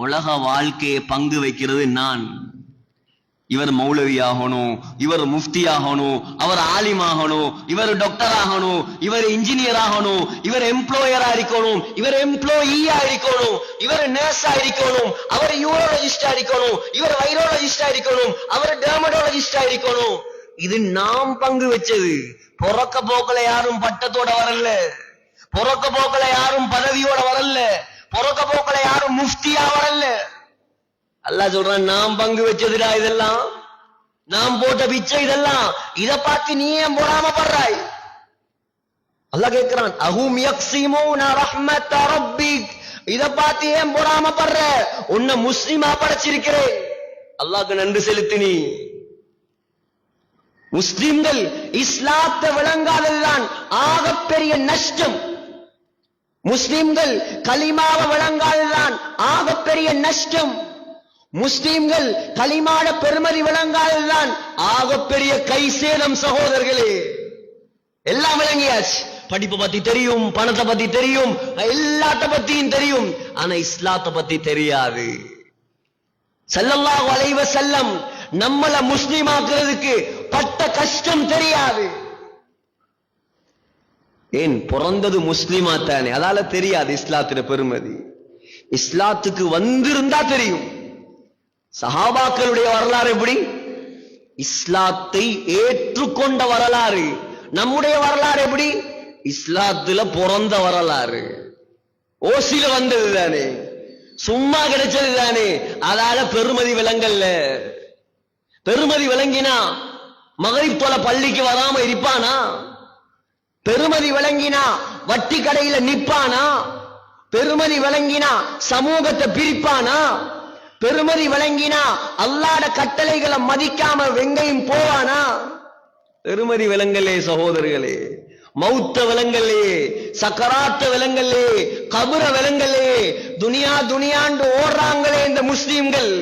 உலக வாழ்க்கையை பங்கு வைக்கிறது நான். இவர் மௌலவி ஆகணும் இவர் முஃப்தி ஆகணும் அவர் ஆலிம் ஆகணும் இவர் டாக்டர் ஆகணும் இவர் இன்ஜினியர் ஆகணும் இவர் எம்ப்ளாயரா இருக்கணும் இவர் எம்ப்ளாயியா இருக்கணும் இவர் நர்ஸா இருக்கணும் அவர் யூரோலஜிஸ்டா இருக்கணும் இவர் வைரோலஜிஸ்டா இருக்கணும் அவர் டெர்மடாலஜிஸ்டா இருக்கணும் இது நாம் பங்கு வச்சது. பொறக்க போக்கல யாரும் பட்டத்தோட வரல. பொறக்க போக்கல யாரும் பதவியோட வரல. பொறக்க போக்கல யாரும் முஃப்தியா வரல. அல்லாஹ் சொல்றான் நாம் பங்கு வச்சதுடா இதெல்லாம். நாம் போட்ட பிச்சை இதெல்லாம். இத பார்த்து நீ ஏன் போடாம படுறாய் அல்லாஹ் கேட்கிறான் அஹும் யக்ஸிமூன ரஹ்மத் ரப்பிக். இத பார்த்து ஏன் போடாம படுற உன்னை முஸ்லிமா படைச்சிருக்கிறேன். அல்லாக்கு நன்றி செலுத்து நீ. முஸ்லிம்கள் இஸ்லாத்தை விளங்காததுதான் ஆகப்பெரிய நஷ்டம். முஸ்லிம்கள் கலிமாவை விளங்காததுதான் ஆகப்பெரிய நஷ்டம். முஸ்லிம்கள் களிமாட பெருமதி விளங்காததுதான் ஆகப்பெரிய கை சேதம் சகோதரர்களே. எல்லாம் விளங்கியாச்சு. படிப்பை பத்தி தெரியும் பணத்தை பத்தி தெரியும் எல்லாத்த பத்தியும் தெரியும். ஆனா இஸ்லாத்தை பத்தி தெரியாது. செல்லல்லாஹ் வளைவ செல்லம் நம்மள முஸ்லீம் ஆக்குறதுக்கு பட்ட கஷ்டம் தெரியாது. ஏன் பிறந்தது முஸ்லிமா தானே? அதால தெரியாது இஸ்லாத்தின பெருமதி. இஸ்லாத்துக்கு வந்திருந்தா தெரியும். சஹாபாக்களுடைய வரலாறு எப்படி? இஸ்லாத்தை ஏற்றுக்கொண்ட வரலாறு. நம்முடைய வரலாறு எப்படி? இஸ்லாத்துல பிறந்த வரலாறு. ஓசில வந்தது தானே. சும்மா கிடைச்சது தானே. அதால பெருமதி விளங்கல்ல பெருமதி விளங்கினா மகரிப் போல பள்ளிக்கு வராம இருப்பானா? பெருமதி விளங்கினா வட்டி கடையில நிப்பானா? பெருமதி விளங்கினா சமூகத்தை பிரிப்பானா? பெருமதி விளங்கினா அல்லாட கட்டளைகளை மதிக்காம வெங்கையும் போவானா? பெருமதி விலங்கலே சகோதரர்களே மௌத்த விலங்கல்லே சக்கராத்த விலங்கல்லே கபுர விலங்கல்லே துனியா துனியாண்டு ஓடுறாங்களே இந்த முஸ்லீம்கள்.